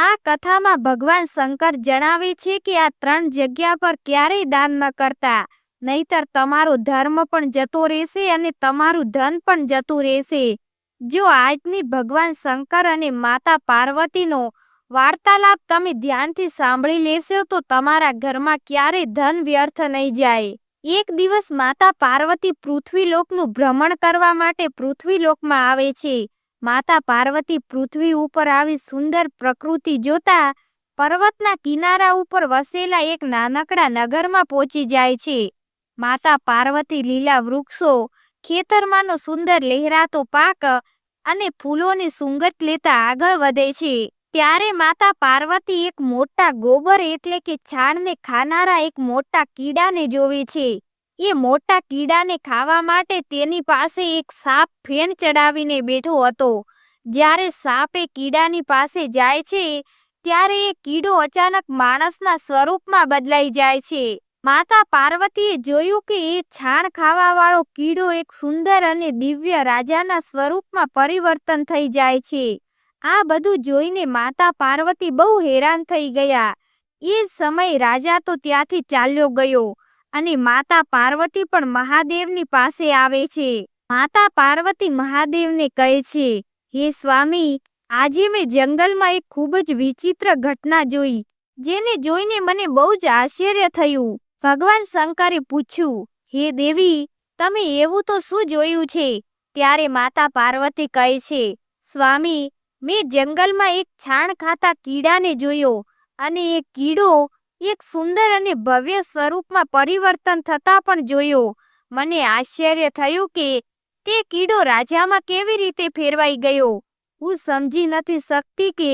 આ કથામાં ભગવાન શંકર જણાવે છે કે આ ત્રણ જગ્યા પર ક્યારેય દાન ન કરતા. નહીતર તમારો ધર્મ પણ જતો રહેશે અને તમારું ધન પણ જતું રહેશે. જો આજની ભગવાન શંકર અને માતા પાર્વતીનો વાર્તાલાપ તમે ધ્યાનથી સાંભળી લેશો તો તમારા ઘરમાં ક્યારેય ધન વ્યર્થ નહીં જાય. એક દિવસ માતા પાર્વતી પૃથ્વીલોકનું ભ્રમણ કરવા માટે પૃથ્વીલોકમાં આવે છે. માતા પાર્વતી પૃથ્વી ઉપર આવી સુંદર પ્રકૃતિ જોતા પર્વતના કિનારા ઉપર વસેલા એક નાનકડા નગરમાં પહોંચી જાય છે. માતા પાર્વતી લીલા વૃક્ષો, ખેતરમાંનો સુંદર લહેરાતો પાક અને ફૂલોની સુંગત લેતા આગળ વધે છે. ત્યારે માતા પાર્વતી એક મોટા ગોબર એટલે કે છાણને ખાનારા એક મોટા કીડાને જોવે છે. એ મોટા કીડાને ખાવા માટે તેની પાસે એક સાપ ફેણ ચડાવીને બેઠો હતો. જ્યારે સાપે કીડાની પાસે જાય છે, ત્યારે એ કીડો અચાનક માણસના સ્વરૂપમાં બદલાઈ જાય છે. માતા પાર્વતીએ જોયું કે એ છાણ ખાવાવાળો કીડો એક સુંદર અને દિવ્ય રાજાના સ્વરૂપમાં પરિવર્તન થઈ જાય છે. આ બધું જોઈને માતા પાર્વતી બહુ હેરાન થઈ ગયા. એ સમય રાજા તો ત્યાંથી ચાલ્યો ગયો. અને માતા પાર્વતી પણ મહાદેવની પાસે આવે છે. માતા પાર્વતી મહાદેવને કહે છે, હે સ્વામી, આજે મેં જંગલમાં એક ખૂબ જ વિચિત્ર ઘટના જોઈ, જેને જોઈને મને બહુ જ આશ્ચર્ય થયું. ભગવાન શંકરે પૂછ્યું, હે દેવી, તમે એવું તો શું જોયું છે? ત્યારે માતા પાર્વતી કહે છે, સ્વામી, મેં જંગલમાં એક છાણ ખાતા કીડાને જોયો, અને એ કીડો એક સુંદર અને ભવ્ય સ્વરૂપમાં પરિવર્તન થતા પણ જોયો. મને આશ્ચર્ય થયું કે તે કીડો રાજામાં કેવી રીતે ફેરવાઈ ગયો. હું સમજી નથી શકતી કે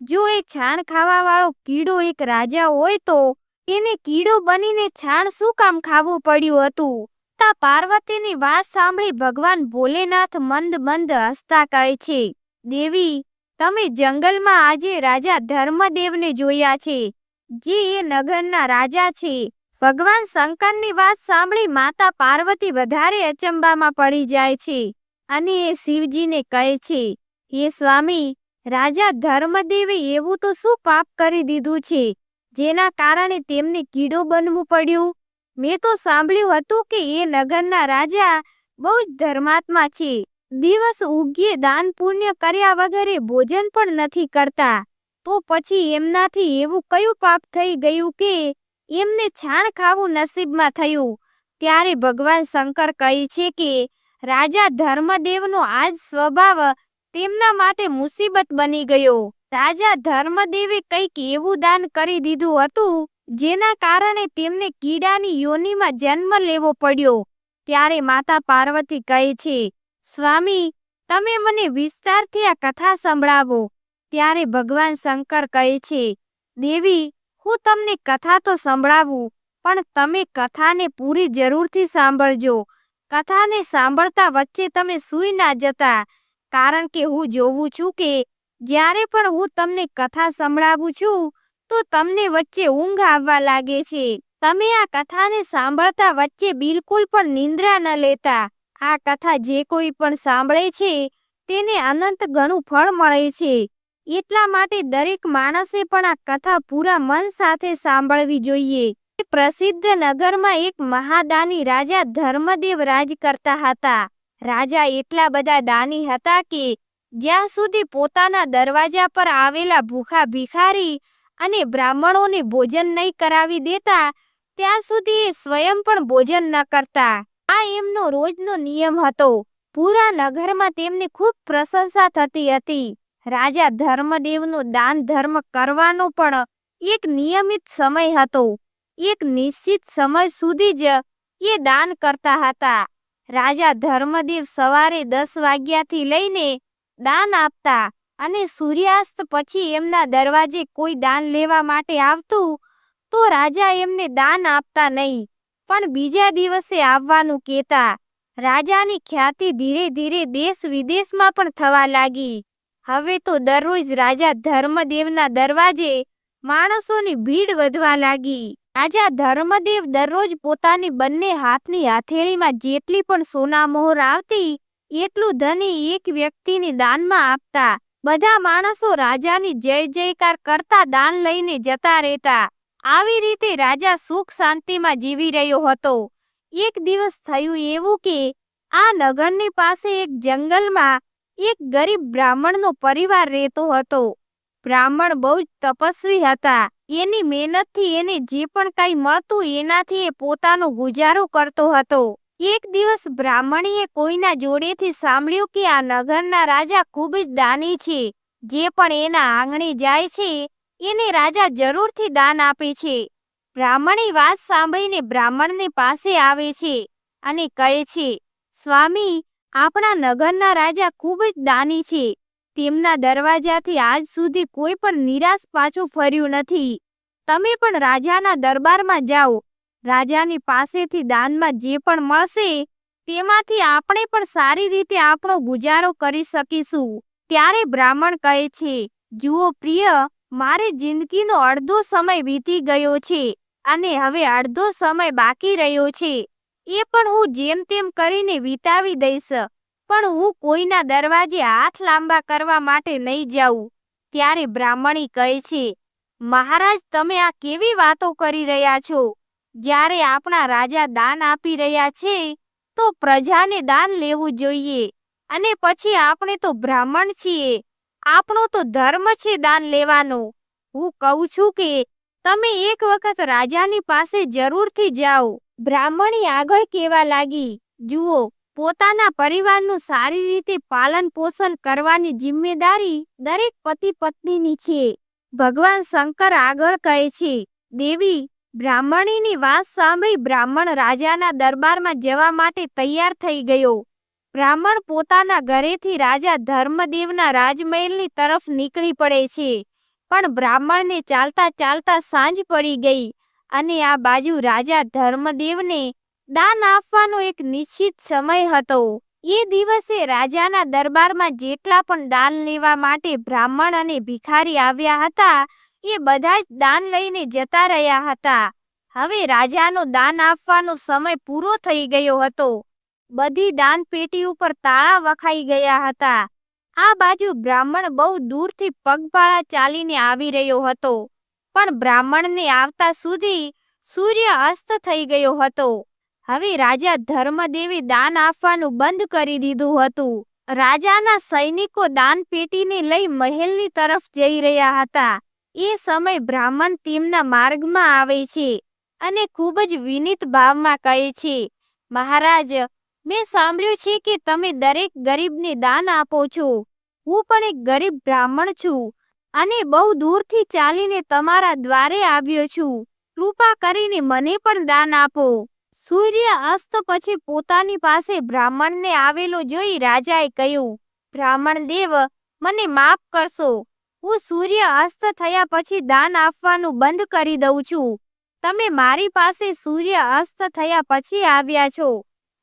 જો એ છાણ ખાવાવાળો કીડો એક રાજા હોય તો એને કીડો બનીને છાણ શું કામ ખાવું પડ્યું હતું? તા પાર્વતીની વાત સાંભળી ભગવાન ભોલેનાથ મંદ મંદ હસતા કહે છે, દેવી, તમે જંગલમાં આજે રાજા ધર્મદેવને જોયા છે. જે, એ નગરના રાજા છે. ભગવાન શંકરની વાત સાંભળી માતા પાર્વતી વધારે અચંબામાં પડી જાય છે અને એ શિવજીને કહે છે, હે સ્વામી, રાજા ધર્મદેવે એવું તો શું પાપ કરી દીધું છે? જેના કારણે તેમને કીડો બનવું પડ્યું? મેં તો સાંભળ્યું હતું કે એ નગરના રાજા બહુ જ ધર્માત્મા છે. દિવસ ઉગ્યે દાન પુણ્ય કર્યા વગરે ભોજન પણ નથી કરતા. તો પછી એમનાથી એવું કયું પાપ થઈ ગયું કે એમને છાણ ખાવું નસીબમાં થયું? ત્યારે ભગવાન શંકર કહે છે કે, રાજા ધર્મદેવનો આજ સ્વભાવ તેમના માટે મુસીબત બની ગયો. રાજા ધર્મદેવે કંઈક એવું દાન કરી દીધું હતું, જેના કારણે તેમને કીડાની યોનિમાં જન્મ લેવો પડ્યો. ત્યારે માતા પાર્વતી કહે છે, સ્વામી, તમે મને વિસ્તારથી આ કથા સંભળાવો. ત્યારે ભગવાન શંકર કહે છે, દેવી, હું તમને કથા તો સંભળાવું, પણ તમે કથાને પૂરી જરૂરથી સાંભળજો. કથાને સાંભળતા વચ્ચે તમે સૂઈ ના જતા, કારણ કે હું જોઉં છું કે જ્યારે પણ હું તમને કથા સંભળાવું છું, તો તમને વચ્ચે ઊંઘ આવવા લાગે છે. તમે આ કથાને સાંભળતા વચ્ચે બિલકુલ પણ નિંદ્રા ન લેતા. આ કથા જે કોઈ પણ સાંભળે છે, તેને અનંત ઘણું ફળ મળે છે. એટલા માટે દરેક માણસે પણ આ કથા પૂરા મન સાથે સાંભળવી જોઈએ. પ્રસિદ્ધ નગરમાં એક મહાદાની રાજા ધર્મદેવ રાજ કરતા હતા. રાજા એટલા બધા દાની હતા કે, જ્યાં સુધી પોતાના દરવાજા પર આવેલા ભૂખા ભિખારી અને બ્રાહ્મણોને ભોજન નહીં કરાવી દેતા, ત્યાં સુધી એ સ્વયં પણ ભોજન ન કરતા. આ એમનો રોજનો નિયમ હતો. પૂરા નગરમાં તેમની ખૂબ પ્રશંસા થતી હતી. રાજા ધર્મદેવનો દાન ધર્મ કરવાનો પણ એક નિયમિત સમય હતો. એક નિશ્ચિત સમય સુધી જ એ દાન કરતા હતા. રાજા ધર્મદેવ સવારે દસ વાગ્યાથી લઈને દાન આપતા અને સૂર્યાસ્ત પછી એમના દરવાજે કોઈ દાન લેવા માટે આવતું તો રાજા એમને દાન આપતા નહીં, પણ બીજા દિવસે આવવાનું કહેતા. રાજાની ખ્યાતિ ધીરે ધીરે દેશ વિદેશમાં પણ થવા લાગી. હવે તો દરરોજ રાજા ધર્મદેવના દરવાજે માણસોની ભીડ વધવા લાગી. રાજા ધર્મદેવ દરરોજ પોતાની બંને હાથની હથેળીમાં જેટલી પણ સોના મોહર આવતી, એટલું ધની એક વ્યક્તિને દાનમાં આપતા. બધા માણસો રાજાની જય જયકાર કરતા દાન લઈને જતા રહેતા. આવી રીતે રાજા સુખ શાંતિમાં જીવી રહ્યો હતો. એક દિવસ થયું એવું કે, આ નગરની પાસે એક જંગલમાં એક ગરીબ બ્રાહ્મણનો પરિવાર રહેતો હતો. બ્રાહ્મણ બહુ જ તપસ્વી હતા. એની મહેનતથી એને જે પણ કંઈ મળતું એનાથી એ પોતાનો ગુજારો કરતો હતો. એક દિવસ બ્રાહ્મણીએ કોઈના જોડેથી સાંભળ્યું કે આ નગરના રાજા ખૂબ જ દાની છે. જે પણ એના આંગણે જાય છે, એને રાજા જરૂરથી દાન આપે છે. બ્રાહ્મણી વાત સાંભળીને બ્રાહ્મણની પાસે આવે છે અને કહે છે, સ્વામી આપણા નગરના રાજા ખૂબ જ દાની છે. તેમના દરવાજાથી આજ સુધી કોઈ પણ નિરાશ પાછું ફર્યું નથી. તમે પણ રાજાના દરબારમાં જાઓ. રાજાની પાસેથી દાનમાં જે પણ મળશે, તેમાંથી આપણે પણ સારી રીતે આપણો ગુજારો કરી શકીશું. ત્યારે બ્રાહ્મણ કહે છે, જુઓ પ્રિય, મારે જિંદગીનો અડધો સમય વીતી ગયો છે, અને હવે અડધો સમય બાકી રહ્યો છે. એ પણ હું જેમ તેમ કરીને વિતાવી દઈશ. પણ હું કોઈના દરવાજે હાથ લાંબા કરવા માટે નહીં જાઉં, ત્યારે બ્રાહ્મણી કહે છે, મહારાજ, તમે આ કેવી વાતો કરી રહ્યા છો? જ્યારે આપણા રાજા દાન આપી રહ્યા છે, તો પ્રજાને દાન લેવું જોઈએ. અને પછી આપણે તો બ્રાહ્મણ છીએ. આપણો તો ધર્મ છે દાન લેવાનો. હું કહું છું કે, તમે એક વખત રાજાની પાસે જરૂરથી જાઓ. બ્રાહ્મણી આગળ કેવા લાગી? જુઓ, પોતાના પરિવારનું સારી રીતે પાલન પોષણ કરવાની જિમ્મેદારી દરેક પતિ પત્નીની છે. ભગવાન શંકર આગળ કહે છે, દેવી, બ્રાહ્મણીની વાત સાંભળી બ્રાહ્મણ રાજાના દરબારમાં જવા માટે તૈયાર થઈ ગયો. બ્રાહ્મણ પોતાના ઘરેથી રાજા ધર્મદેવના રાજમહેલની તરફ નીકળી પડે છે. પણ બ્રાહ્મણને ચાલતા ચાલતા સાંજ પડી ગઈ. અને આ બાજુ રાજા ધર્મદેવને દાન આપવાનો એક નિશ્ચિત સમય હતો. એ દિવસે રાજાના દરબારમાં જેટલા પણ દાન લેવા માટે બ્રાહ્મણ અને ભિખારી આવ્યા હતા, એ બધા જ દાન લઈને જતા રહ્યા હતા. હવે રાજાનો દાન આપવાનો સમય પૂરો થઈ ગયો હતો. બધી દાન પેટી ઉપર તાળા વખાઈ ગયા હતા. આ બાજુ બ્રાહ્મણ બહુ દૂરથી પગપાળા ચાલીને આવી રહ્યો હતો. પણ બ્રાહ્મણને આવતા સુધી સૂર્ય અસ્ત થઈ ગયો હતો. હવે રાજા ધર્મદેવે દાન આપવાનું બંધ કરી દીધું હતું. રાજાના સૈનિકો દાન પેટીને લઈ મહેલની તરફ જઈ રહ્યા હતા. એ સમય બ્રાહ્મણ તેમના માર્ગમાં આવે છે અને ખૂબ જ વિનીત ભાવમાં કહે છે, મહારાજ, મેં સાંભળ્યું છે કે તમે દરેક ગરીબને દાન આપો છો. હું પણ એક ગરીબ બ્રાહ્મણ છું. અને બહુ દૂરથી ચાલીને તમારા દ્વારે આવ્યો છું. કૃપા કરીને મને પણ દાન આપો. સૂર્ય અસ્ત પછી પોતાની પાસે બ્રાહ્મણને આવેલો જોઈ રાજાએ કહ્યું, બ્રાહ્મણ દેવ, મને માફ કરશો. હું સૂર્ય અસ્ત થયા પછી દાન આપવાનું બંધ કરી દઉં છું. તમે મારી પાસે સૂર્ય અસ્ત થયા પછી આવ્યા છો.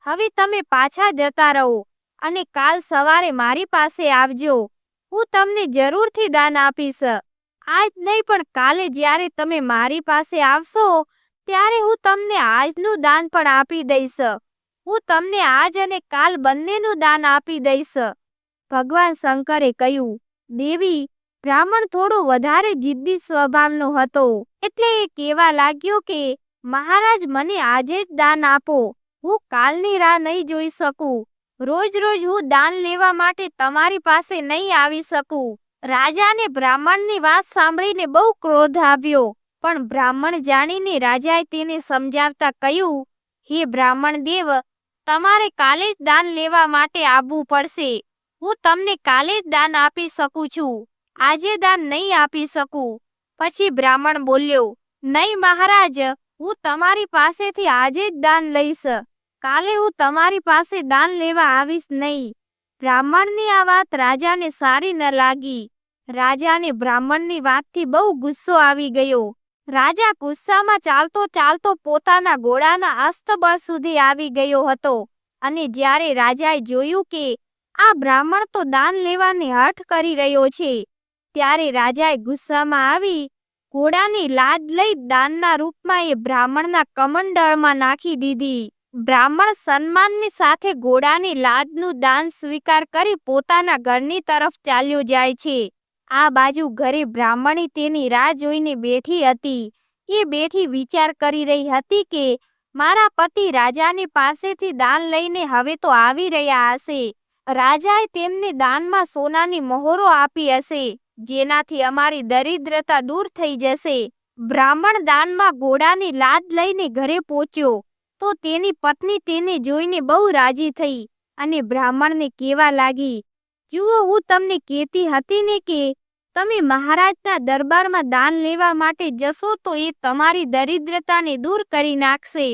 હવે તમે પાછા જતા રહો અને કાલ સવારે મારી પાસે આવજો. હું તમને જરૂરથી દાન આપીશ. આજ નહીં, પણ કાલે જ્યારે તમે મારી પાસે આવશો, ત્યારે હું તમને આજનું દાન પણ આપી દઈશ. હું તમને આજ અને કાલ બંનેનું દાન આપી દઈશ. ભગવાન શંકરે કહ્યું, દેવી, બ્રાહ્મણ થોડો વધારે જિદ્દી સ્વભાવનો હતો, એટલે એ કહેવા લાગ્યો કે, મહારાજ, મને આજે જ દાન આપો. હું કાલની રાહ નહીં જોઈ શકું. રોજ રોજ હું દાન લેવા માટે તમારી પાસે નહીં આવી શકું. રાજાને બ્રાહ્મણની વાત સાંભળીને બહુ ક્રોધ આવ્યો, પણ બ્રાહ્મણ જાણીને રાજાએ તેને સમજાવતા કહ્યું, હે બ્રાહ્મણ દેવ, તમારે કાલે જ દાન લેવા માટે આવવું પડશે. હું તમને કાલે જ દાન આપી શકું છું. આજે દાન નહીં આપી શકું. પછી બ્રાહ્મણ બોલ્યો, નહીં મહારાજ, હું તમારી પાસેથી આજે જ દાન લઈશ. કાલે હું તમારી પાસે દાન લેવા આવીશ નહીં. બ્રાહ્મણની આ વાત રાજાને સારી ન લાગી. રાજાને બ્રાહ્મણની વાતથી બહુ ગુસ્સો આવી ગયો. રાજા ગુસ્સામાં ચાલતો ચાલતો પોતાના ઘોડાના અસ્તબળ સુધી આવી ગયો હતો અને જ્યારે રાજાએ જોયું કે આ બ્રાહ્મણ તો દાન લેવાની હઠ કરી રહ્યો છે, ત્યારે રાજાએ ગુસ્સામાં આવી, ઘોડાની લાદ લઈ દાનના રૂપમાં એ બ્રાહ્મણના કમંડળમાં નાખી દીધી. બ્રાહ્મણ સન્માનની સાથે ઘોડાની લાદનું દાન સ્વીકાર કરી પોતાના ઘરની તરફ ચાલ્યો જાય છે. આ બાજુ ઘરે બ્રાહ્મણી તેની રાહ જોઈને બેઠી હતી. એ બેઠી વિચાર કરી રહી હતી કે, મારા પતિ રાજાની પાસેથી દાન લઈને હવે તો આવી રહ્યા હશે. રાજાએ તેમને દાનમાં સોનાની મહોરો આપી હશે, જેનાથી અમારી દરિદ્રતા દૂર થઈ જશે. બ્રાહ્મણ દાનમાં ઘોડાની લાદ લઈને ઘરે પહોંચ્યો. તો તેની પત્ની તેને જોઈને બહુ રાજી થઈ અને બ્રાહ્મણને કેવા લાગી, જુઓ, હું તમને કહેતી હતી ને કે તમે મહારાજના દરબારમાં દાન લેવા માટે જશો તો એ તમારી દરિદ્રતાને દૂર કરી નાખશે.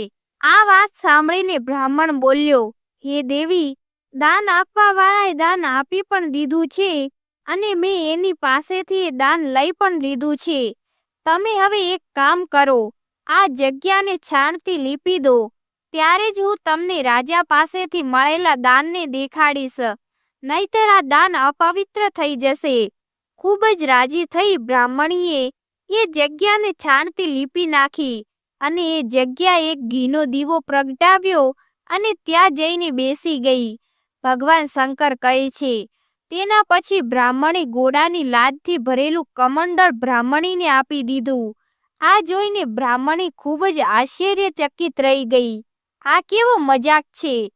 આ વાત સાંભળીને બ્રાહ્મણ બોલ્યો, હે દેવી, દાન આપવા વાળાએ દાન આપી પણ દીધું છે અને મેં એની પાસેથી એ દાન લઈ પણ લીધું છે. તમે હવે એક કામ કરો, આ જગ્યાને છાણથી લીપી દો ત્યારે જ હું તમને રાજા પાસેથી મળેલા દાનને દેખાડીશ. નહીતર આ દાન અપવિત્ર થઈ જશે. ખૂબ જ રાજી થઈ બ્રાહ્મણીએ એ જગ્યાને છાણથી લીપી નાખી અને એ જગ્યા એક ઘીનો દીવો પ્રગટાવ્યો અને ત્યાં જઈને બેસી ગઈ. ભગવાન શંકર કહે છે, તેના પછી બ્રાહ્મણે ઘોડાની લાદથી ભરેલું કમંડળ બ્રાહ્મણીને આપી દીધું. આ જોઈને બ્રાહ્મણી ખૂબ જ આશ્ચર્યચકિત રહી ગઈ. આ કેવો મજાક છે?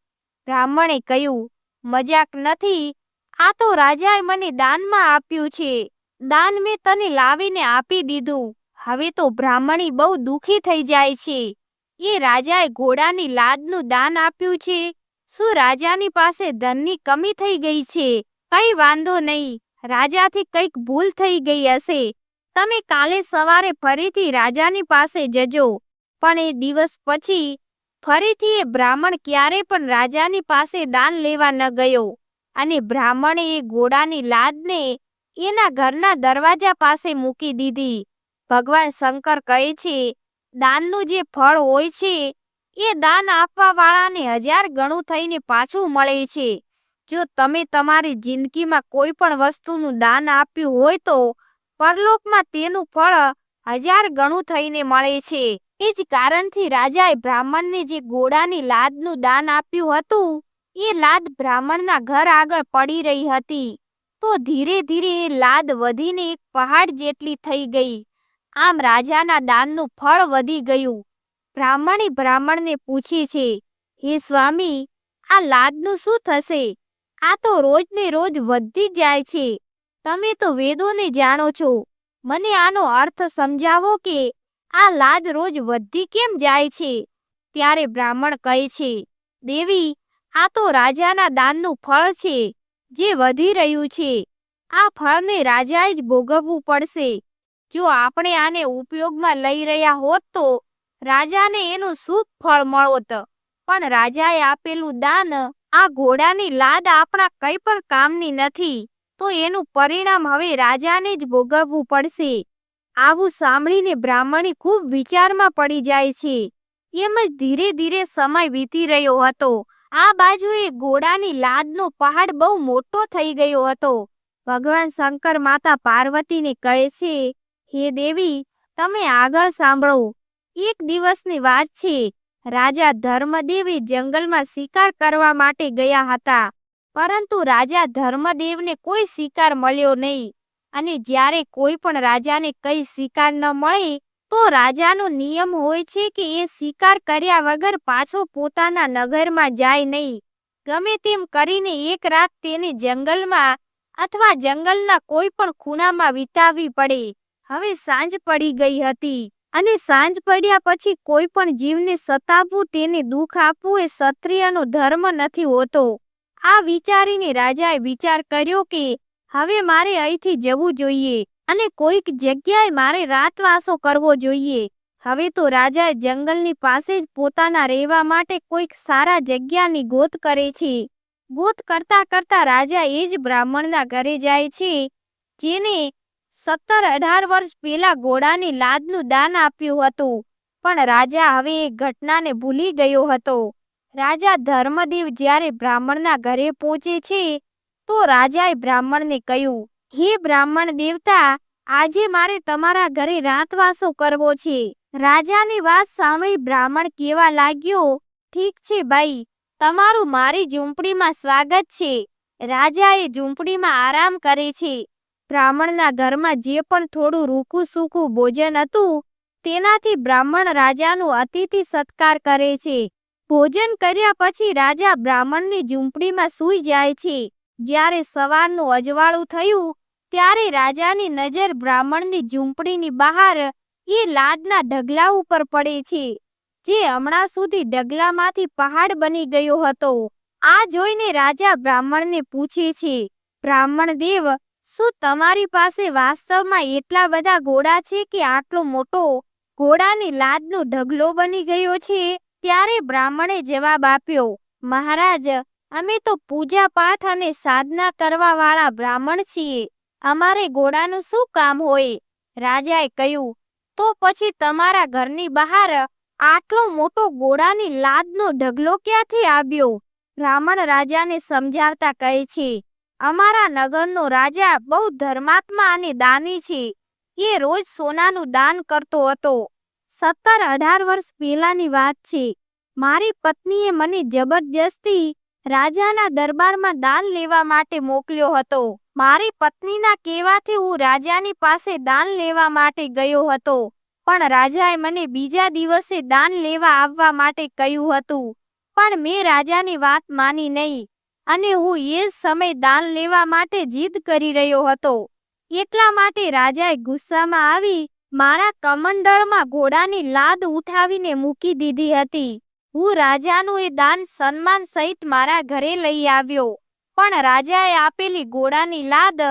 બ્રાહ્મણે કહ્યું, મજાક નથી, આ તો રાજાએ મને દાનમાં આપ્યું છે. દાન મેં તને લાવીને આપી દીધું. હવે તો બ્રાહ્મણી બહુ દુઃખી થઈ જાય છે. એ રાજાએ ઘોડાની લાદનું દાન આપ્યું છે. શું રાજાની પાસે ધનની કમી થઈ ગઈ છે? કઈ વાંધો નહીં. રાજાથી કંઈક ભૂલ થઈ ગઈ હશે. તમે કાલે સવારે ફરીથી રાજાની પાસે જજો. પણ એ દિવસ પછી ફરીથી એ બ્રાહ્મણ ક્યારે પણ રાજાની પાસે દાન લેવા ન ગયો અને બ્રાહ્મણે એ ઘોડાની લાદને એના ઘરના દરવાજા પાસે મૂકી દીધી. ભગવાન શંકર કહે છે, દાનનું જે ફળ હોય છે, એ દાન આપવા વાળાને હજાર ગણું થઈને પાછું મળે છે. જો તમે તમારી જિંદગીમાં કોઈ પણ વસ્તુનું દાન આપ્યું હોય તો પરલોકમાં તેનું ફળ હજાર ગણું થઈને મળે છે. એ જ કારણથી રાજાએ બ્રાહ્મણને જે ઘોડાની લાદનું દાન આપ્યું હતું, એ લાદ બ્રાહ્મણના ઘર આગળ પડી રહી હતી. તો ધીરે ધીરે એ લાદ વધીને એક પહાડ જેટલી થઈ ગઈ. આમ રાજાના દાનનું ફળ વધી ગયું. બ્રાહ્મણે બ્રાહ્મણને પૂછે છે, હે સ્વામી, આ લાદનું શું થશે? આ તો રોજને રોજ વધતી જાય છે. તમે તો વેદોને જાણો છો. મને આનો અર્થ સમજાવો કે આ લાદ રોજ વધતી કેમ જાય છે? ત્યારે બ્રાહ્મણ કહે છે, દેવી, આ તો રાજાના દાનનું ફળ છે, જે વધી રહ્યું છે. આ ફળને રાજાએ જ ભોગવવું પડશે. જો આપણે આને ઉપયોગમાં લઈ રહ્યા હોત તો રાજાને એનું શુભ ફળ મળોત. પણ રાજાએ આપેલું દાન, આ ઘોડાની લાદ આપણા કંઈ પણ કામની નથી. તો એનું પરિણામ હવે રાજાને જ ભોગવવું પડશે. આવું સાંભળીને બ્રાહ્મણી ખૂબ વિચારમાં પડી જાય છે. એમ જ ધીરે ધીરે સમય વીતી રહ્યો હતો. આ બાજુએ ઘોડાની લાદનો પહાડ બહુ મોટો થઈ ગયો હતો. ભગવાન શંકર માતા પાર્વતીને કહે છે, હે દેવી, તમે આગળ સાંભળો. એક દિવસની વાત છે. રાજા ધર્મદેવે જંગલમાં શિકાર કરવા માટે ગયા હતા. પરંતુ રાજા ધર્મદેવને કોઈ શિકાર મળ્યો નહીં. અને જ્યારે કોઈ પણ રાજાને કઈ શિકાર ન મળે, તો રાજાનો નિયમ હોય છે કે એ શિકાર કર્યા વગર પાછો પોતાના નગરમાં જાય નહીં. ગમે તેમ કરીને એક રાત તેને જંગલમાં અથવા જંગલના કોઈ પણ ખૂણામાં વિતાવવી પડે. હવે સાંજ પડી ગઈ હતી અને સાંજ પડ્યા પછી કોઈ પણ જીવને સતાવવું, તેને દુઃખ આપવું એ ક્ષત્રિયનો ધર્મ નથી હોતો. આ વિચારીને રાજાએ વિચાર કર્યો કે હવે મારે અહીંથી જવું જોઈએ અને કોઈક જગ્યાએ મારે રાતવાસો કરવો જોઈએ. હવે તો રાજાએ જંગલની પાસે જ પોતાના રહેવા માટે કોઈક સારા જગ્યાની ગોત કરે છે. ગોત કરતા કરતા રાજા એ જ બ્રાહ્મણના ઘરે જાય છે, જેને સત્તર અઢાર વર્ષ પહેલા ઘોડાની લાદનું દાન આપ્યું હતું, પણ રાજા હવે એ ઘટનાને ભૂલી ગયો હતો. રાજા ધર્મદેવ જ્યારે બ્રાહ્મણના ઘરે પહોંચે છે તો રાજાએ બ્રાહ્મણને કહ્યું, હે બ્રાહ્મણ દેવતા, આજે મારે તમારા ઘરે રાતવાસો કરવો છે. રાજાની વાત સાંભળી બ્રાહ્મણ કેવા લાગ્યો, ઠીક છે ભાઈ, તમારું મારી ઝૂંપડીમાં સ્વાગત છે. રાજાએ ઝૂંપડીમાં આરામ કરે છે. બ્રાહ્મણના ઘરમાં જે પણ થોડું રૂખું સૂકું ભોજન હતું, તેનાથી બ્રાહ્મણ રાજાનું અતિથિ સત્કાર કરે છે. ભોજન કર્યા પછી રાજા બ્રાહ્મણની ઝૂંપડીમાં સૂઈ જાય છે. જ્યારે સવારનું અજવાળું થયું, ત્યારે રાજાની નજર બ્રાહ્મણની ઝૂંપડીની બહાર એ લાદના ઢગલા ઉપર પડે છે, જે હમણાં સુધી ઢગલામાંથી પહાડ બની ગયો હતો. આ જોઈને રાજા બ્રાહ્મણને પૂછે છે, બ્રાહ્મણ દેવ, શું તમારી પાસે વાસ્તવમાં એટલા બધા ઘોડા છે કે આટલો મોટો ઘોડાની લાદનો ઢગલો બની ગયો છે? ત્યારે બ્રાહ્મણે જવાબ આપ્યો, મહારાજ અમે તો પૂજા પાઠ અને સાધના કરવા વાળા બ્રાહ્મણ છીએ. અમારે ઘોડાનું શું કામ હોય? રાજાએ કહ્યું, તો પછી તમારા ઘરની બહાર આટલો મોટો ઘોડાની લાદનો ઢગલો ક્યાંથી આવ્યો? બ્રાહ્મણ રાજાને સમજાવતા કહે છે, અમારા નગરનો રાજા બહુ ધર્માત્મા અને દાની છે. એ રોજ સોનાનું દાન કરતો હતો. સત્તર અઢાર વર્ષ પહેલાની વાત છે. મારી પત્નીએ મને જબરજસ્તી રાજાના દરબારમાં દાન લેવા માટે મોકલ્યો હતો. મારી પત્નીના કહેવાથી હું રાજાની પાસે દાન લેવા માટે ગયો હતો. પણ રાજાએ મને બીજા દિવસે દાન લેવા આવવા માટે કહ્યું હતું. પણ મેં રાજાની વાત માની નહીં. અને હું એ જ સમય દાન લેવા માટે જીદ કરી રહ્યો હતો. એટલા માટે રાજાએ ગુસ્સામાં આવી, મારા કમંડળમાં ઘોડાની લાદ ઉઠાવીને મૂકી દીધી હતી. હું રાજાનું એ દાન સન્માન સહિત મારા ઘરે લઈ આવ્યો. પણ રાજાએ આપેલી ઘોડાની લાદ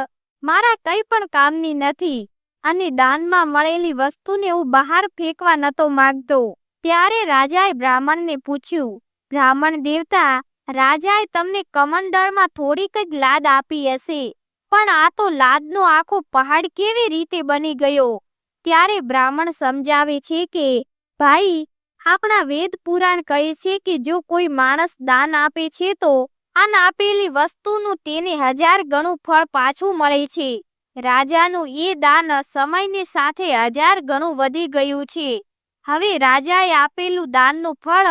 મારા કંઈ પણ કામની નથી અને દાનમાં મળેલી વસ્તુને હું બહાર ફેંકવા નતો માંગતો. ત્યારે રાજાએ બ્રાહ્મણને પૂછ્યું, બ્રાહ્મણ દેવતા, રાજાએ તમને કમંડળમાં થોડીક જ લાદ આપી હશે, પણ આ તો લાદનો આખો પહાડ કેવી રીતે બની ગયો? ત્યારે બ્રાહ્મણ સમજાવે છે કે, ભાઈ આપણા વેદ પુરાણ કહે છે કે જો કોઈ માણસ દાન આપે છે તો આન આપેલી વસ્તુનું તેને હજાર ગણું ફળ પાછું મળે છે. રાજાનું એ દાન સમયની સાથે હજાર ગણું વધી ગયું છે. હવે રાજાએ આપેલું દાનનું ફળ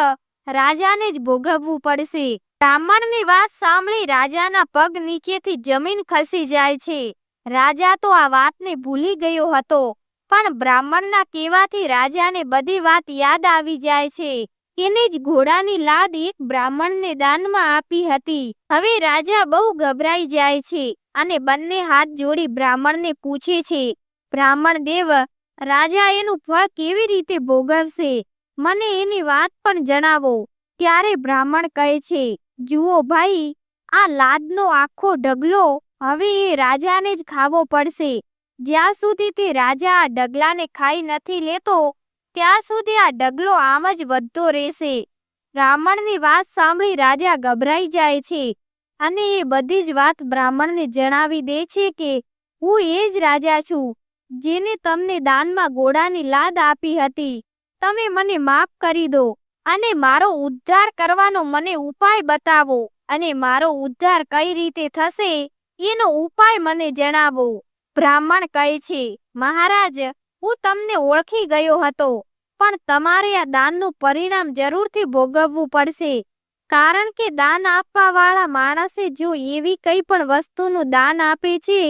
રાજાને જ ભોગવવું પડશે. બ્રાહ્મણની વાત સાંભળી રાજાના પગ નીચેથી જમીન ખસી જાય છે. રાજા તો આ વાતને ભૂલી ગયો હતો. પણ બ્રાહ્મણના કહેવાથી રાજાને બધી વાત યાદ આવી જાય છે. એને જ ઘોડાની લાદ એક બ્રાહ્મણને દાનમાં આપી હતી. હવે રાજા બહુ ગભરાઈ જાય છે અને બંને હાથ જોડી બ્રાહ્મણને પૂછે છે, બ્રાહ્મણ દેવ, રાજા એનું ફળ કેવી રીતે ભોગવશે? મને એની વાત પણ જણાવો. ત્યારે બ્રાહ્મણ કહે છે, જુઓ ભાઈ, આ લાદનો આખો ઢગલો હવે એ રાજાને જ ખાવો પડશે. જ્યાં સુધી તે રાજા આ ડગલાને ખાઈ નથી લેતો, ત્યાં સુધી આ ડગલો આમ જ વધતો રહેશે. બ્રાહ્મણની વાત સાંભળી રાજા ગભરાઈ જાય છે અને એ બધી જ વાત બ્રાહ્મણને જણાવી દે છે કે, હું એ જ રાજા છું, જેને તમને દાનમાં ઘોડાની લાદ આપી હતી. તમે મને માફ કરી દો અને મારો ઉદ્ધાર કરવાનો મને ઉપાય બતાવો અને મારો ઉદ્ધાર કઈ રીતે થશે, એનો ઉપાય મને જણાવો. બ્રાહ્મણ કહે છે, મહારાજ, હું તમને ઓળખી ગયો હતો, પણ તમારે આ દાનનું પરિણામ જરૂરથી ભોગવવું પડશે. કારણ કે દાન આપવાવાળા માણસે જો એવી કંઈ પણ વસ્તુનું દાન આપે છે,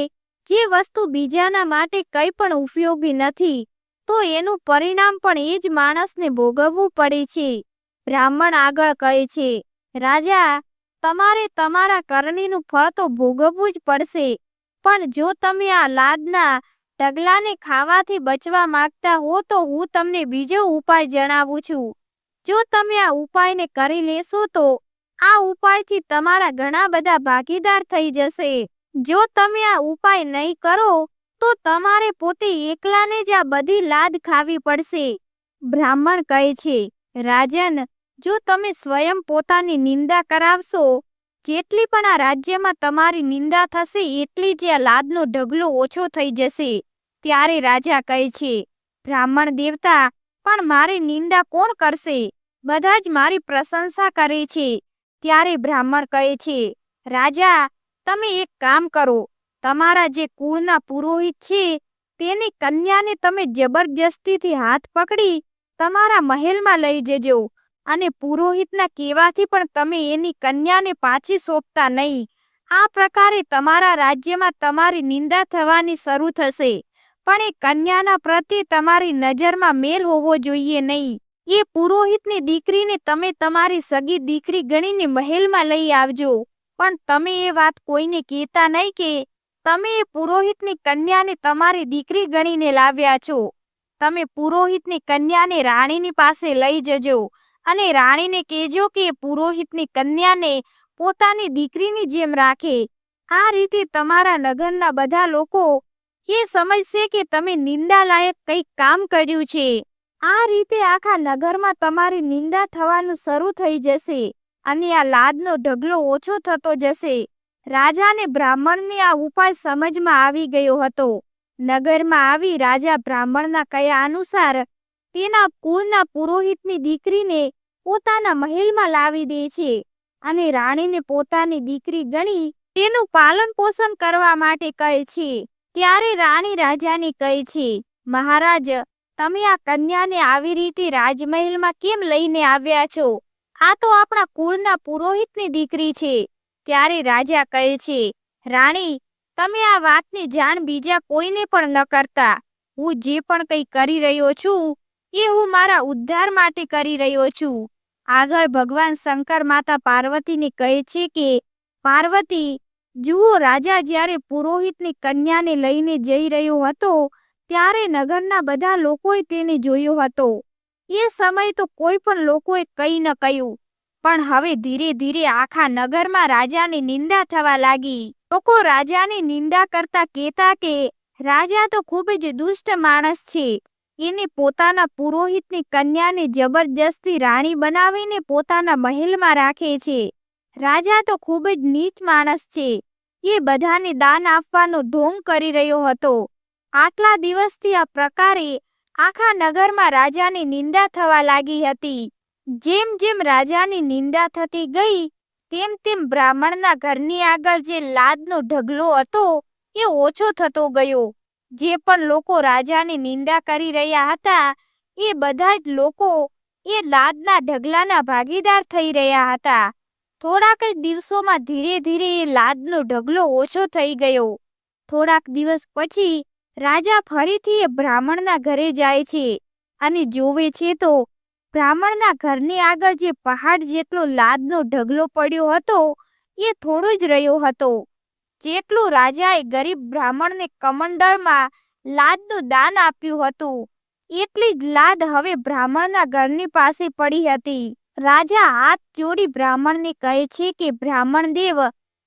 જે વસ્તુ બીજાના માટે કંઈ પણ ઉપયોગી નથી, તો એનું પરિણામ પણ એ જ માણસને ભોગવવું પડે છે. બ્રાહ્મણ આગળ કહે છે, રાજા, તમારે તમારા કરણીનું ફળ તો ભોગવવું જ પડશે પણ જો તમે આ લાદના ઢગલાને ખાવાથી બચવા માંગતા હો તો હું તમને બીજો ઉપાય જણાવું છું. જો તમે આ ઉપાયને કરી લેશો તો આ ઉપાયથી તમારા ઘણા બધા ભાગીદાર થઈ જશે. જો તમે આ ઉપાય નહીં કરો તો તમારે પોતે એકલાને જ આ બધી લાદ ખાવી પડશે. બ્રાહ્મણ કહે છે, રાજન, જો તમે સ્વયં પોતાની નિંદા કરાવશો જેટલી પણ આ રાજ્યમાં તમારી નિંદા થશે, એટલી જ આ લાદનો ઢગલો ઓછો થઈ જશે, ત્યારે રાજા કહે છે, બ્રાહ્મણ દેવતા, પણ મારી નિંદા કોણ કરશે? બધા જ મારી પ્રશંસા કરે છે. ત્યારે બ્રાહ્મણ કહે છે, રાજા, તમે એક કામ કરો, તમારા જે કુળના પુરોહિત છે, તેની કન્યાને તમે જબરજસ્તીથી હાથ પકડી તમારા મહેલમાં લઈ જજો. અને પુરોહિતના કહેવાથી પણ તમે એની કન્યાને પાછી સોંપતા નહીં. આ પ્રકારે તમારા રાજ્યમાં તમારી નિંદા થવાની શરૂ થશે. પણ એ કન્યાના પ્રત્યે તમારી નજરમાં મેલ હોવો જોઈએ નહીં. એ પુરોહિતની દીકરીને તમે તમારી સગી દીકરી ગણીને મહેલમાં લઈ આવજો. પણ તમે એ વાત કોઈને કહેતા નહીં કે તમે એ પુરોહિતની કન્યાને તમારી દીકરી ગણીને લાવ્યા છો. તમે પુરોહિતની કન્યાને રાણીની પાસે લઈ જજો. અને રાણીને કહેજો કે પુરોહિતની કન્યાને પોતાની દીકરીની જેમ રાખે. આ રીતે તમારા નગરના બધા લોકો એ સમજશે કે તમે નિંદા લાયક કંઈક કામ કર્યું છે. આ રીતે આખા નગરમાં તમારી નિંદા થવાનું શરૂ થઈ જશે અને આ લાદનો ઢગલો ઓછો થતો જશે. રાજાને બ્રાહ્મણને આ ઉપાય સમજમાં આવી ગયો હતો. નગરમાં આવી રાજા બ્રાહ્મણના કયા અનુસાર તેના કુળના પુરોહિતની દીકરીને પોતાના મહેલમાં લાવી દે છે અને રાણીને પોતાની દીકરી ગણી તેનું પાલન પોષણ કરવા માટે કહે છે. ત્યારે રાણી રાજાને કહે છે, મહારાજ, તમે આ કન્યાને આવી રીતે રાજમહેલમાં કેમ લઈને આવ્યા છો? આ તો આપણા કુળના પુરોહિતની દીકરી છે. ત્યારે રાજા કહે છે, રાણી, તમે આ વાતની જાણ બીજા કોઈને પણ ન કરતા. હું જે પણ કંઈ કરી રહ્યો છું એ હું મારા ઉદ્ધાર માટે કરી રહ્યો છું. આગળ ભગવાન શંકર માતા પાર્વતીને કહે છે કે, પાર્વતી, જુઓ, રાજા જ્યારે પુરોહિતની કન્યાને લઈને જઈ રહ્યો હતો, ત્યારે નગરના બધા લોકોએ તેને જોયો હતો. એ સમય તો કોઈ પણ લોકોએ કંઈ ન કહ્યું. પણ હવે ધીરે ધીરે આખા નગરમાં રાજાની નિંદા થવા લાગી. લોકો રાજાની નિંદા કરતા કહેતા કે, રાજા તો ખૂબ જ દુષ્ટ માણસ છે. એને પોતાના પુરોહિતની કન્યાને જબરજસ્તી રાણી બનાવીને પોતાના મહેલમાં રાખે છે. રાજા તો ખૂબ જ નીચ માણસ છે. એ બધાને દાન આપવાનો ઢોંગ કરી રહ્યો હતો. આટલા દિવસથી આ પ્રકારે આખા નગરમાં રાજાની નિંદા થવા લાગી હતી. જેમ જેમ રાજાની નિંદા થતી ગઈ, તેમ તેમ બ્રાહ્મણના ઘરની આગળ જે લાદનો ઢગલો હતો, એ ઓછો થતો ગયો. જે પણ લોકો રાજાની નિંદા કરી રહ્યા હતા, એ બધા જ લોકો એ લાદના ઢગલાના ભાગીદાર થઈ રહ્યા હતા. થોડાક જ દિવસોમાં ધીરે ધીરે એ લાદનો ઢગલો ઓછો થઈ ગયો. થોડાક દિવસ પછી રાજા ફરીથી એ બ્રાહ્મણના ઘરે જાય છે અને જોવે છે તો બ્રાહ્મણના ઘરની આગળ જે પહાડ જેટલો લાદનો ઢગલો પડ્યો હતો, એ થોડો જ રહ્યો હતો. જેટલું રાજાએ ગરીબ બ્રાહ્મણને કમંડળમાં લાદનું દાન આપ્યું હતું, એટલી જ લાદ હવે બ્રાહ્મણના ઘરની પાસે પડી હતી. રાજા હાથ જોડી બ્રાહ્મણને કહે છે કે, બ્રાહ્મણ દેવ,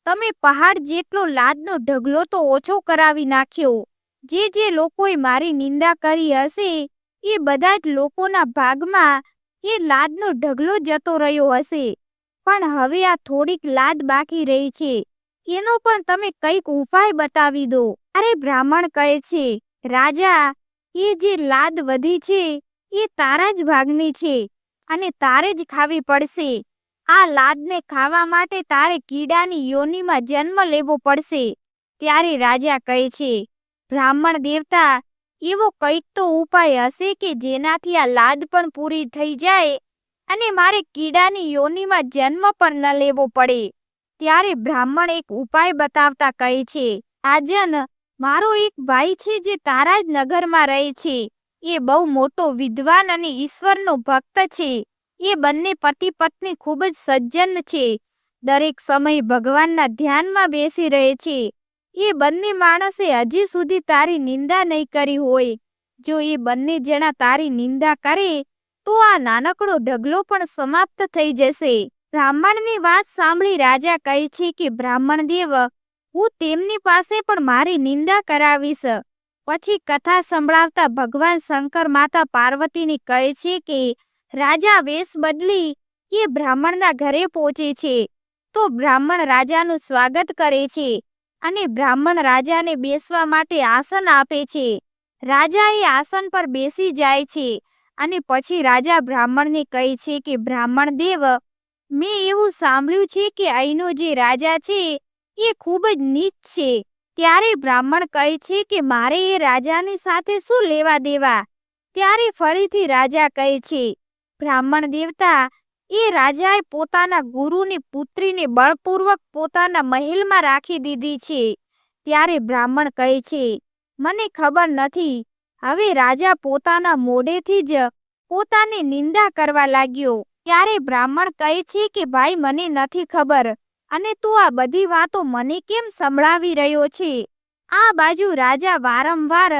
તમે પહાડ જેટલો લાદનો ઢગલો તો ઓછો કરાવી નાખ્યો. જે જે લોકોએ મારી નિંદા કરી હશે, એ બધા જ લોકોના ભાગમાં એ લાદનો ઢગલો જતો રહ્યો હશે. પણ હવે આ થોડીક લાદ બાકી રહી છે. એનો પણ તમે કંઈક ઉપાય બતાવી દો. અરે બ્રાહ્મણ કહે છે, રાજા, એ જે લાદ વધી છે, એ તારા જ ભાગની છે અને તારે જ ખાવી પડશે. આ લાદને ખાવા માટે તારે કીડાની યોનિમાં જન્મ લેવો પડશે. ત્યારે રાજા કહે છે, બ્રાહ્મણ દેવતા, એવો કંઈક તો ઉપાય હશે કે જેનાથી આ લાદ પણ પૂરી થઈ જાય અને મારે કીડાની યોનિમાં જન્મ પણ ન લેવો પડે. ત્યારે બ્રાહ્મણ એક ઉપાય બતાવતા કહે છે, આજન, મારો એક ભાઈ છે જે તારા જ નગરમાં રહે છે. એ બહુ મોટો વિદ્વાન અને ઈશ્વરનો ભક્ત છે. એ બંને પતિ પત્ની ખૂબ જ સજ્જન છે. દરેક સમય ભગવાનના ધ્યાનમાં બેસી રહે છે. એ બંને માણસે હજી સુધી તારી નિંદા નહીં કરી હોય. જો એ બંને જણા તારી નિંદા કરે, તો આ નાનકડો ઢગલો પણ સમાપ્ત થઈ જશે. બ્રાહ્મણની વાત સાંભળી રાજા કહે છે કે, બ્રાહ્મણ દેવ, હું તેમની પાસે પણ મારી નિંદા કરાવીશ. પછી કથા સંભળાવતા ભગવાન શંકર માતા પાર્વતીને કહે છે કે, રાજા વેશ બદલી એ બ્રાહ્મણના ઘરે પહોંચે છે. તો બ્રાહ્મણ રાજાનું સ્વાગત કરે છે અને બ્રાહ્મણ રાજાને બેસવા માટે આસન આપે છે. રાજા એ આસન પર બેસી જાય છે અને પછી રાજા બ્રાહ્મણને કહે છે કે, બ્રાહ્મણ દેવ મેં એવું સાંભળ્યું છે કે અહીંનો જે રાજા છે, એ ખૂબ જ નીચ છે. ત્યારે બ્રાહ્મણ કહે છે કે મારે એ રાજાની સાથે શું લેવા દેવા? ત્યારે ફરીથી રાજા કહે છે, બ્રાહ્મણ દેવતા, એ રાજાએ પોતાના ગુરુની પુત્રીને બળપૂર્વક પોતાના મહેલમાં રાખી દીધી છે. ત્યારે બ્રાહ્મણ કહે છે, મને ખબર નથી, હવે રાજા પોતાના મોઢેથી જ પોતાની નિંદા કરવા લાગ્યો. ત્યારે બ્રાહ્મણ કહે છે કે, ભાઈ, મને નથી ખબર. અને તું આ બધી વાતો મને કેમ સંભળાવી રહ્યો છે? આ બાજુ રાજા વારંવાર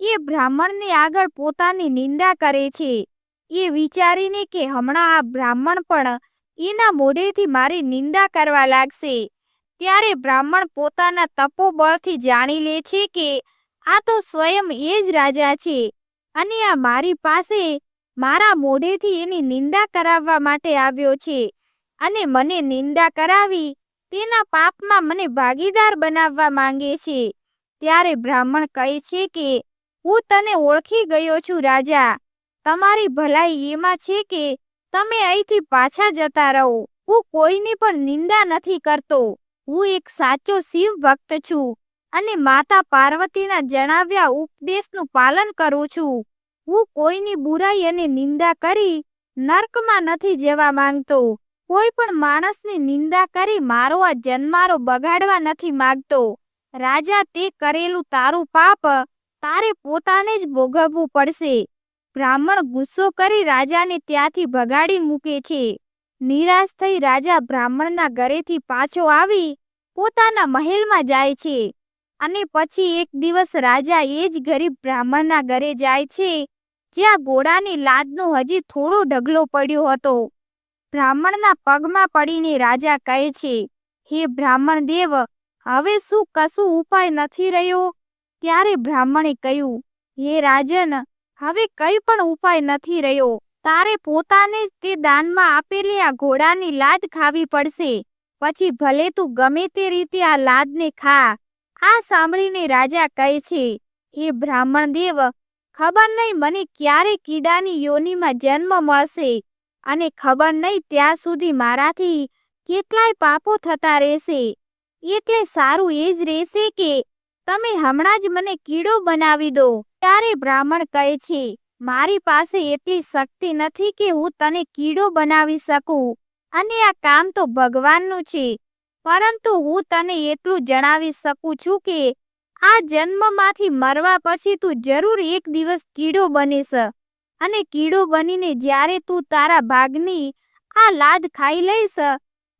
એ બ્રાહ્મણને આગળ પોતાની નિંદા કરે છે. એ વિચારીને કે, હમણાં આ બ્રાહ્મણ પણ એના મોઢેથી મારી નિંદા કરવા લાગશે. ત્યારે બ્રાહ્મણ પોતાના તપોબળથી જાણી લે છે કે, આ તો સ્વયં એ જ રાજા છે. અને આ મારી પાસે મારા મોઢેથી એની નિંદા કરાવવા માટે આવ્યો છે અને મને નિંદા કરાવી તેના પાપમાં મને ભાગીદાર બનાવવા માંગે છે. ત્યારે બ્રાહ્મણ કહે છે કે, હું તને ઓળખી ગયો છું, રાજા. તમારી ભલાઈ એમાં છે કે તમે અહીંથી પાછા જતા રહો. હું કોઈની પણ નિંદા નથી કરતો. હું એક સાચો શિવ ભક્ત છું અને માતા પાર્વતીના જણાવ્યા ઉપદેશનું પાલન કરું છું. હું કોઈની બુરાઈ અને નિંદા કરી નર્કમાં નથી જવા માંગતો. કોઈ પણ માણસની નિંદા કરી મારો આ જન્મારો બગાડવા નથી માંગતો. રાજા તે કરેલું તારું પાપ તારે પોતાને જ ભોગવવું પડશે. બ્રાહ્મણ ગુસ્સો કરી રાજાને ત્યાંથી ભગાડી મૂકે છે. નિરાશ થઈ રાજા બ્રાહ્મણના ઘરેથી પાછો આવી પોતાના મહેલમાં જાય છે. અને પછી એક દિવસ રાજા એ જ ગરીબ બ્રાહ્મણના ઘરે જાય છે. જ્યાં ઘોડાની લાદનો હજી થોડો ઢગલો પડ્યો હતો. બ્રાહ્મણના પગમાં પડીને રાજા કહે છે, હે બ્રાહ્મણ દેવ, હવે શું કશું ઉપાય નથી રહ્યો? ત્યારે બ્રાહ્મણે કહ્યું, હે રાજન, હવે કઈ પણ ઉપાય નથી રહ્યો. તારે પોતાને જ તે દાનમાં આપેલી આ ઘોડાની લાદ ખાવી પડશે. પછી ભલે તું ગમે તે રીતે આ લાદને ખા. આ સાંભળીને રાજા કહે છે, હે બ્રાહ્મણ દેવ ખબર નહીં મને ક્યારે કીડાની યોનિમાં જન્મ મળશે અને ખબર નહીં ત્યાં સુધી મારાથી કેટલાય પાપો થતા રહેશે. એટલે સારું એ જ રહેશે કે તમે હમણાં જ મને કીડો બનાવી દો. ત્યારે બ્રાહ્મણ કહે છે, મારી પાસે એટલી શક્તિ નથી કે હું તને કીડો બનાવી શકું. અને આ કામ તો ભગવાનનું છે. પરંતુ હું તને એટલું જણાવી શકું છું કે આ જન્મમાંથી મરવા પછી તું જરૂર એક દિવસ કીડો બનીશ. અને કીડો બનીને જ્યારે તું તારા ભાગની આ લાદ ખાઈ લઈશ,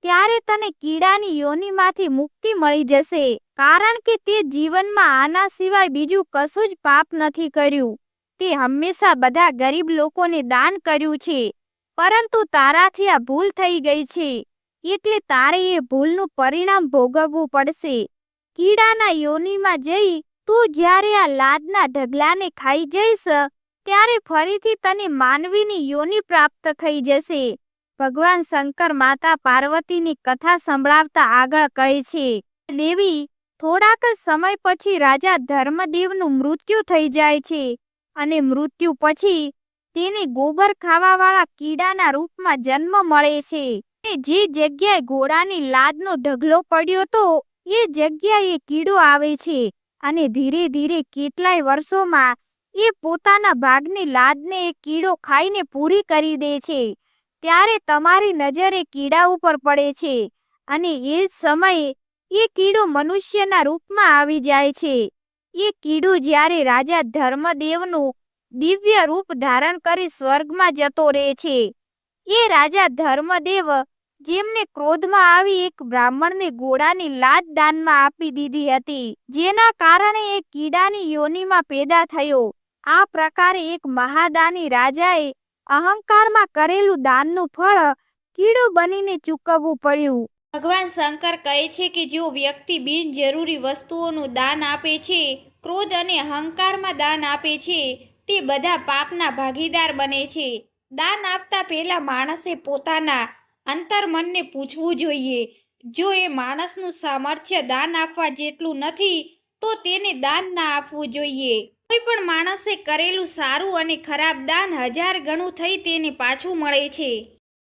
ત્યારે તને કીડાની યોનિમાંથી મુક્તિ મળી જશે. કારણ કે તે જીવનમાં આના સિવાય બીજું કશું જ પાપ નથી કર્યું. તે હંમેશા બધા ગરીબ લોકોને દાન કર્યું છે. પરંતુ તારાથી આ ભૂલ થઈ ગઈ છે. એટલે તારે એ ભૂલનું પરિણામ ભોગવવું પડશે. કીડાના યોનિમાં જઈ તું જ્યારે આ લાદના ઢગલાને ખાઈ જઈશ, ત્યારે ફરીથી તને માનવીની યોનિ પ્રાપ્ત થઈ જશે. ભગવાન શંકર માતા પાર્વતીની કથા સંભળાવતા આગળ કહે છે, દેવી, થોડાક સમય પછી રાજા ધર્મદેવનું મૃત્યુ થઈ જાય છે, અને મૃત્યુ પછી તેને ગોબર ખાવાવાળા કીડાના રૂપમાં જન્મ મળે છે. જે જગ્યાએ ઘોડાની લાદનો ઢગલો પડ્યો તો એ જગ્યાએ કીડો આવે છે અને ધીરે ધીરે કેટલાય વર્ષોમાં એ પોતાના ભાગની લાદને એ કીડો ખાઈને પૂરી કરી દે છે. ત્યારે તમારી નજર કીડા ઉપર પડે છે અને એ જ સમયે એ કીડો મનુષ્યના રૂપમાં આવી જાય છે. એ કીડો જ્યારે રાજા ધર્મદેવનું દિવ્ય રૂપ ધારણ કરી સ્વર્ગમાં જતો રહે છે. એ રાજા ધર્મદેવ જેમને ક્રોધમાં આવી એક બ્રાહ્મણને ઘોડાની લાત દાનમાં આપી દીધી હતી, જેના કારણે એ કીડાની યોનિમાં પેદા થયો. આ પ્રકારે એક મહાદાની રાજાએ અહંકારમાં કરેલું દાનનું ફળ કીડો બનીને ચૂકવવું પડ્યું. ભગવાન શંકર કહે છે કે જો વ્યક્તિ બિનજરૂરી વસ્તુઓનું દાન આપે છે, ક્રોધ અને અહંકારમાં દાન આપે છે, તે બધા પાપના ભાગીદાર બને છે. દાન આપતા પહેલા માણસે પોતાના અંતર્મનને પૂછવું જોઈએ. જો એ માણસનું સામર્થ્ય દાન આપવા જેટલું નથી, તો તેને દાન ના આપવું જોઈએ. કોઈ પણ માણસે કરેલું સારું અને ખરાબ દાન હજાર ગણું થઈ તેને પાછું મળે છે.